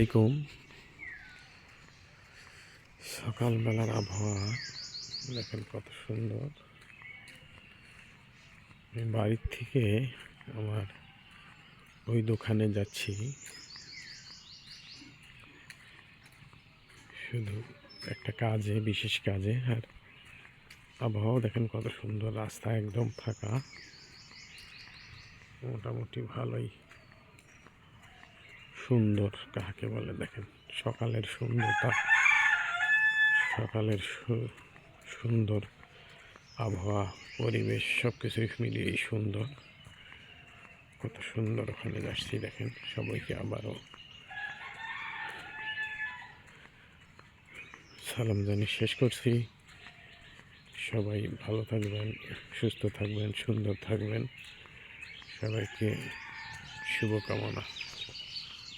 আলাইকুম। সকালবেলার আবহাওয়া, দেখেন কত সুন্দর। আমি বাড়ির থেকে আমার ওই দোকানে যাচ্ছি। শুধু একটা কাজে, বিশেষ কাজে, আর আবহাওয়া দেখেন কত সুন্দর, রাস্তা একদম ফাঁকা। মোটামুটি ভালোই। সুন্দর, কাকে বলে দেখেন? সকালের সুন্দরতা, সকালের সুন্দর আবহাওয়া, পরিবেশ সব কিছুই মিলিয়েই সুন্দর। কত সুন্দর ওখানে যাচ্ছি দেখেন, সবাইকে আবারও। সালাম জানি শেষ করছি। সবাই ভালো থাকবেন, সুস্থ থাকবেন, সুন্দর থাকবেন। সবাইকে শুভকামনা।